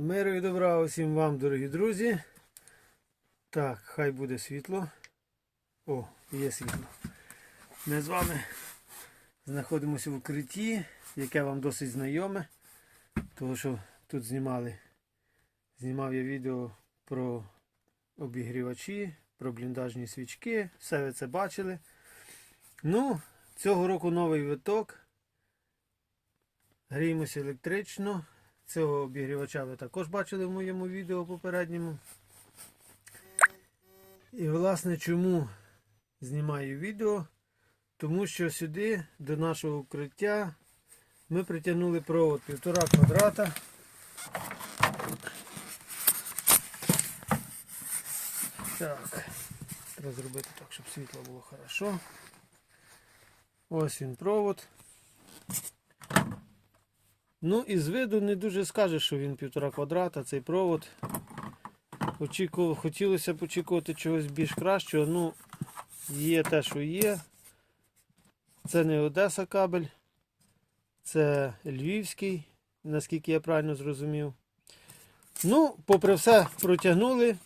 Миру і добра усім вам, дорогі друзі. Так, хай буде світло. О, є світло. Ми з вами знаходимося в укритті, яке вам досить знайоме. Тому що тут знімали. Знімав я відео про обігрівачі, про бліндажні свічки. Все ви це бачили. Ну, цього року новий виток. Гріємося електрично. Цього обігрівача ви також бачили в моєму відео попередньому. І власне чому знімаю відео? Тому що сюди, до нашого укриття, ми притягнули провод 1,5 квадрата. Так, треба зробити так, щоб світло було хорошо. Ось він провод. Ну і з виду не дуже скажеш, що він півтора квадрата, цей провод. Очікував, хотілося б очікувати чогось більш кращого. Ну, є те, що є. Це не Одеса кабель, це Львівський, наскільки я правильно зрозумів. Ну, попри все, протягнули,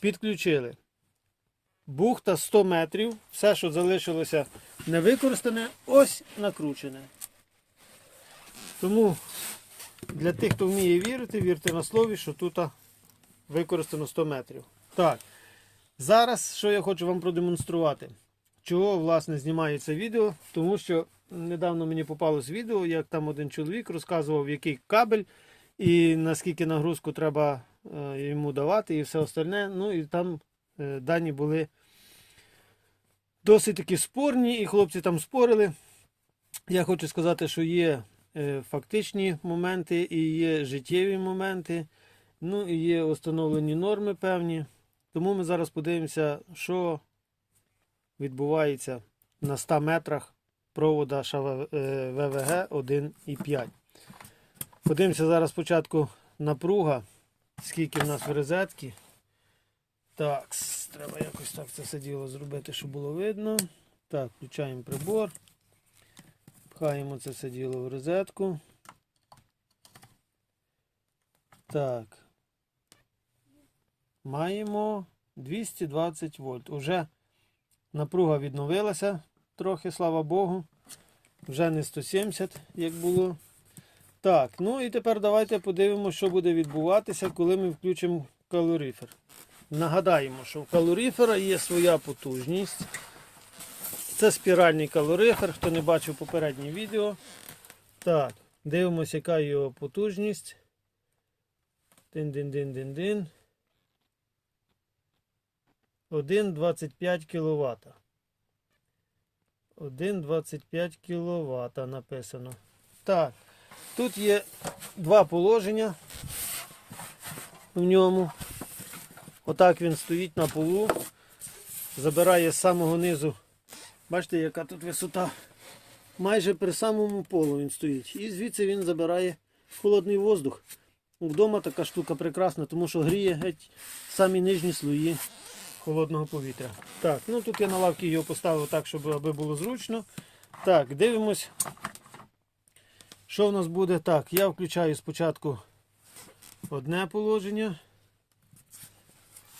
підключили. Бухта 100 метрів, все, що залишилося невикористане, ось накручене. Тому для тих, хто вміє вірити, вірте на слові, що тут використано 100 метрів. Так, зараз що я хочу вам продемонструвати. Чого, власне, знімаю це відео? Тому що недавно мені попалось відео, як там один чоловік розказував, який кабель і наскільки нагрузку треба е, йому давати і все остальне. Ну і там е, дані були досить таки спорні, і хлопці там спорили. Я хочу сказати, що є фактичні моменти і є життєві моменти, ну і є установлені норми певні. Тому ми зараз подивимося, що відбувається на 100 метрах провода е, ВВГ 1,5. Подивимося зараз спочатку напруга, скільки в нас в розетці. Так, треба якось так це все діло зробити, щоб було видно. Так, включаємо прибор. Пхаємо це все діло в розетку. Так. Маємо 220 вольт. Уже напруга відновилася трохи, слава Богу. Вже не 170, як було. Так, ну і тепер давайте подивимося, що буде відбуватися, коли ми включимо калорифер. Нагадаємо, що в калорифера є своя потужність. Це спіральний калорифер, хто не бачив попереднє відео. Так, дивимося, яка його потужність. Дин-дин-дин-дин-дин. 1,25 кВт. 1,25 кВт написано. Так, тут є два положення в ньому. Отак він стоїть на полу, забирає з самого низу. Бачите, яка тут висота? Майже при самому полу він стоїть. І звідси він забирає холодний воздух. Вдома така штука прекрасна, тому що гріє геть самі нижні слої холодного повітря. Так, ну тут я на лавки його поставив так, щоб аби було зручно. Так, дивимось. Що в нас буде? Так, я включаю спочатку одне положення.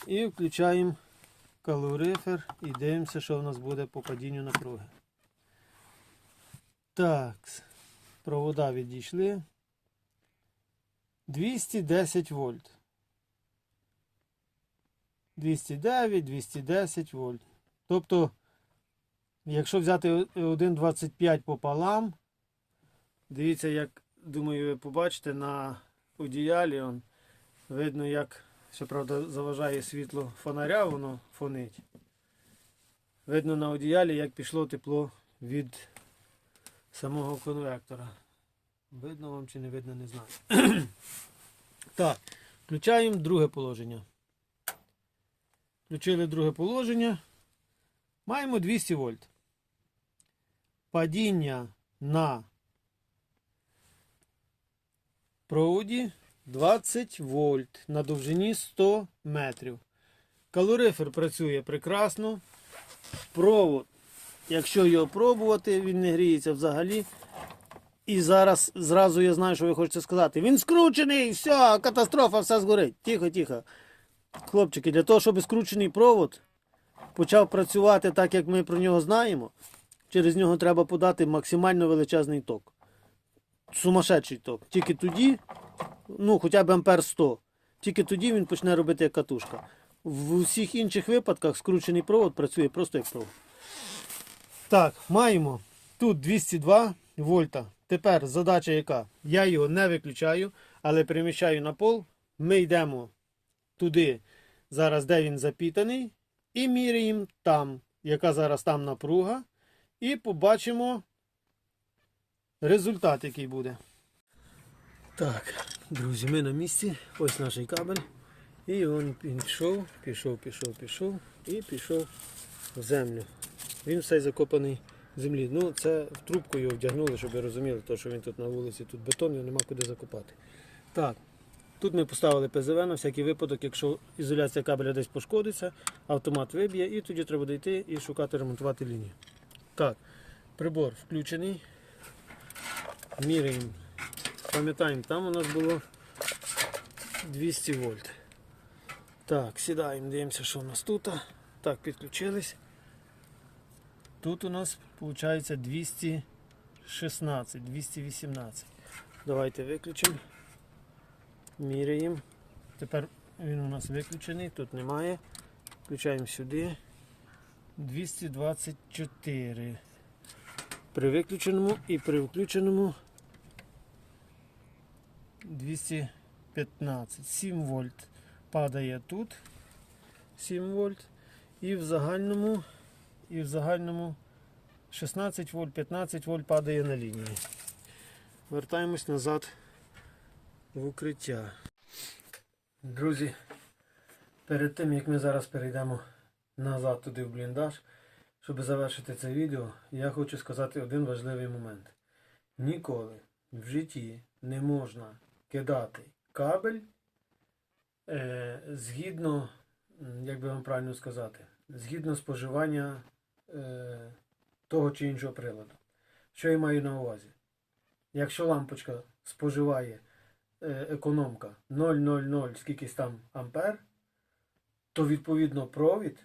І включаємо калорифер і дивимося, що в нас буде по падінню напруги. Так, провода відійшли. 210 вольт. 209, 210 вольт. Тобто, якщо взяти 1,25 пополам, дивіться, як, думаю, ви побачите на одіялі, видно, як, щоправда, заважає світло фонаря, воно фонить. Видно на одіялі, як пішло тепло від самого конвектора. Видно вам чи не видно, не знаю. так, включаємо друге положення. Включили друге положення. Маємо 200 вольт. Падіння на проводі 20 вольт на довжині 100 метрів. Калорифер працює прекрасно. Провод, якщо його пробувати, він не гріється взагалі. І зараз зразу я знаю, що ви хочете сказати. Він скручений, все, катастрофа, все згорить. Тихо, тихо. Хлопчики, для того, щоб скручений провод почав працювати так, як ми про нього знаємо, через нього треба подати максимально величезний ток. Сумасшедший ток. Тільки тоді, ну, хоча б ампер 100, тільки тоді він почне робити як катушка. В усіх інших випадках скручений провод працює просто як провод. Так, маємо тут 202 вольта. Тепер задача яка? Я його не виключаю, але переміщаю на пол. Ми йдемо туди, зараз де він запітаний, і міряємо там, яка зараз там напруга. І побачимо результат, який буде. Так, друзі, ми на місці. Ось наш кабель. І він, пішов, пішов, пішов, пішов і пішов в землю. Він все закопаний в землі. Ну, це в трубку його вдягнули, щоб ви розуміли, то, що він тут на вулиці, тут бетон, його нема куди закопати. Так, тут ми поставили ПЗВ на всякий випадок, якщо ізоляція кабеля десь пошкодиться, автомат виб'є і тоді треба дійти і шукати ремонтувати лінію. Так, прибор включений. Міряємо. Пам'ятаємо, там у нас було 200 вольт. Так, сідаємо, дивимося, що у нас тут. Так, підключились. Тут у нас виходить 216, 218. Давайте виключимо. Міряємо. Тепер він у нас виключений, тут немає. Включаємо сюди. 224. При виключеному і при включеному 215. 7 вольт падає тут. 7 вольт. І в загальному, і в загальному 16 вольт, 15 вольт падає на лінії. Вертаємось назад в укриття. Друзі, перед тим як ми зараз перейдемо назад туди в бліндаж, щоб завершити це відео, я хочу сказати один важливий момент. Ніколи в житті не можна кидати кабель е, згідно, як би вам правильно сказати, згідно споживання е, того чи іншого приладу. Що я маю на увазі? Якщо лампочка споживає е, економка 0,00 скількись там ампер, то відповідно провід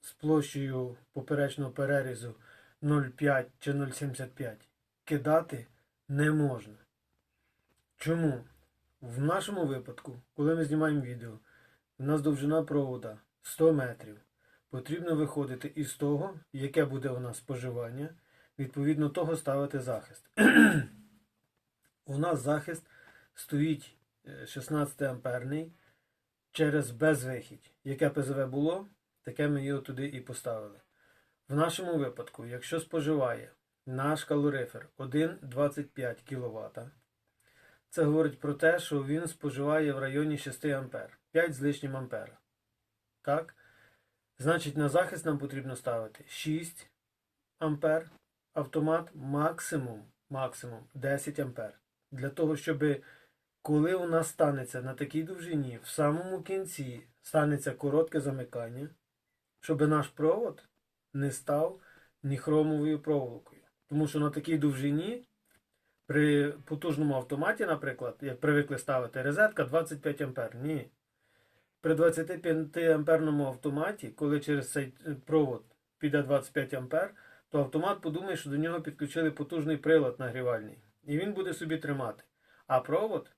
з площею поперечного перерізу 0,5 чи 0,75 кидати не можна. Чому? В нашому випадку, коли ми знімаємо відео, у нас довжина провода 100 метрів. Потрібно виходити із того, яке буде у нас споживання, відповідно того ставити захист. у нас захист стоїть е, 16 амперний через безвихідь. Яке ПЗВ було, таке ми його туди і поставили. В нашому випадку, якщо споживає наш калорифер 1,25 кВт, це говорить про те, що він споживає в районі 6 А, 5 з лишнім ампера. Так? Значить, на захист нам потрібно ставити 6 ампер, автомат максимум, максимум 10 ампер. Для того, щоб коли у нас станеться на такій довжині, в самому кінці станеться коротке замикання, щоб наш провод не став ніхромовою проволокою. Тому що на такій довжині при потужному автоматі, наприклад, як привикли ставити розетка 25 ампер. Ні. При 25 амперному автоматі, коли через цей е, провод піде 25 ампер, то автомат подумає, що до нього підключили потужний прилад нагрівальний. І він буде собі тримати. А провод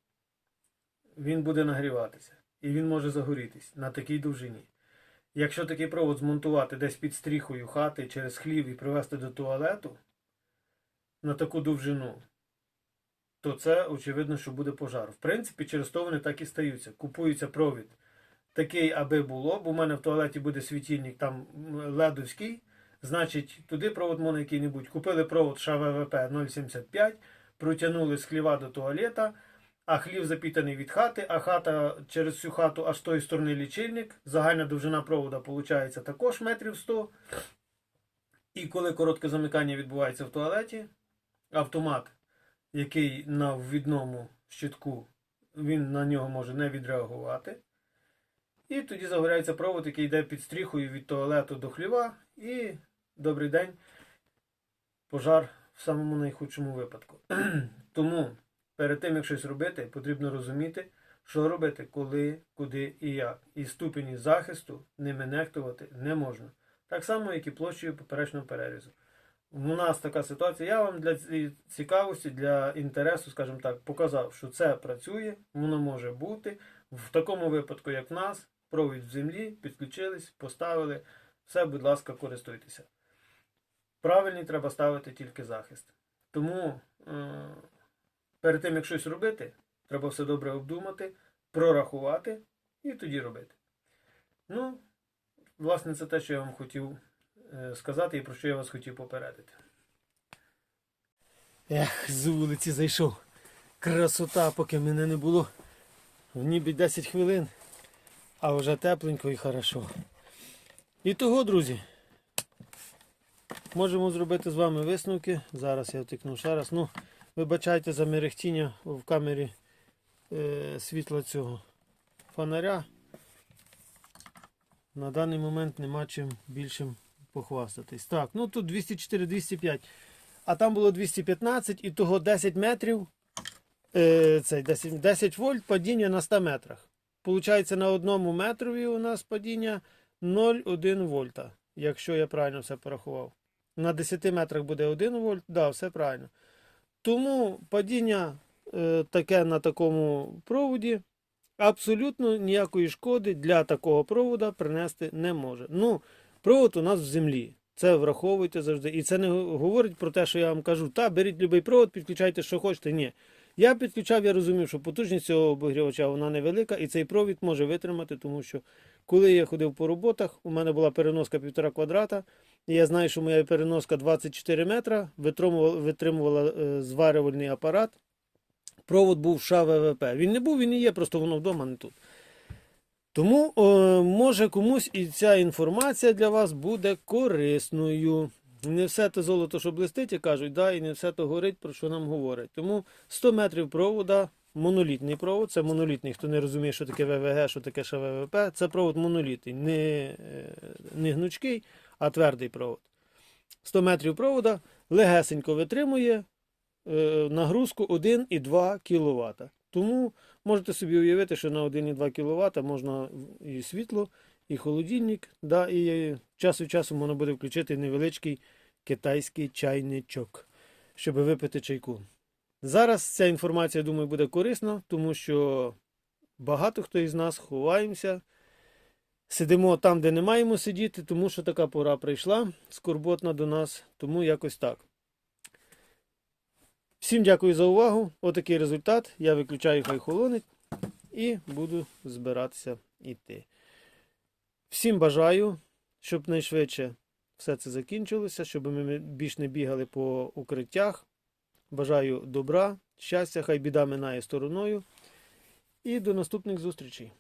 він буде нагріватися. І він може загорітись на такій довжині. Якщо такий провод змонтувати десь під стріхою хати через хлів і привезти до туалету на таку довжину, то це очевидно, що буде пожар. В принципі, через то вони так і стаються. Купується провід такий, аби було, бо в мене в туалеті буде світильник там ледовський. Значить, туди провод можна який-небудь. Купили провод ШВВП 0,75, протягнули з хліва до туалета, а хлів запітаний від хати, а хата через всю хату аж з тої сторони лічильник. Загальна довжина провода виходить також метрів 100. І коли коротке замикання відбувається в туалеті, автомат, який на ввідному щитку, він на нього може не відреагувати. І тоді загоряється провод, який йде під стріхою від туалету до хліва. І добрий день. Пожар в самому найхудшому випадку. Тому перед тим, як щось робити, потрібно розуміти, що робити, коли, куди і як. І ступені захисту ними нехтувати не можна. Так само, як і площею поперечного перерізу. У нас така ситуація. Я вам для ці- цікавості, для інтересу, скажімо так, показав, що це працює, воно може бути. В такому випадку, як в нас, провід в землі, підключились, поставили. Все, будь ласка, користуйтеся. Правильний треба ставити тільки захист. Тому е- перед тим, як щось робити, треба все добре обдумати, прорахувати і тоді робити. Ну, власне, це те, що я вам хотів сказати і про що я вас хотів попередити. Ех, з вулиці зайшов. Красота, поки мене не було. В нібі 10 хвилин, а вже тепленько і хорошо. І того, друзі, можемо зробити з вами висновки. Зараз я втикну ще раз. Ну, вибачайте за мерехтіння в камері е, світла цього фонаря. На даний момент нема чим більшим похвастатись. Так, ну тут 204-205. А там було 215 і того 10 метрів. Е, цей 10, 10 вольт падіння на 100 метрах. Получається, на одному метрові у нас падіння 0,1 вольта. Якщо я правильно все порахував. На 10 метрах буде 1 вольт, да, все правильно. Тому падіння е, таке на такому проводі абсолютно ніякої шкоди для такого провода принести не може. Ну, провод у нас в землі. Це враховуйте завжди. І це не говорить про те, що я вам кажу, та беріть будь-який провод, підключайте, що хочете. Ні. Я підключав, я розумів, що потужність цього обігрівача вона невелика, і цей провід може витримати, тому що коли я ходив по роботах, у мене була переноска півтора квадрата, і я знаю, що моя переноска 24 метра, витримувала, витримувала е, зварювальний апарат. Провод був США ВВП. Він не був, він і є, просто воно вдома не тут. Тому, е, може, комусь і ця інформація для вас буде корисною. Не все те золото, що блистить, як кажуть, да, і не все то горить, про що нам говорять. Тому 100 метрів провода, монолітний провод, це монолітний. Хто не розуміє, що таке ВВГ, що таке ще ВВП, це провод монолітний, не, е, не гнучкий, а твердий провод. 100 метрів провода легесенько витримує е, нагрузку 1,2 кВт. Тому можете собі уявити, що на 1,2 кВт можна і світло, і холодильник, да, і час від часу можна буде включити невеличкий китайський чайничок, щоб випити чайку. Зараз ця інформація, думаю, буде корисна, тому що багато хто із нас ховаємося, сидимо там, де не маємо сидіти, тому що така пора прийшла, скорботна до нас, тому якось так. Всім дякую за увагу. Отакий результат. Я виключаю хай холонить і буду збиратися йти. Всім бажаю, щоб найшвидше все це закінчилося, щоб ми більш не бігали по укриттях. Бажаю добра, щастя, хай біда минає стороною. І до наступних зустрічей.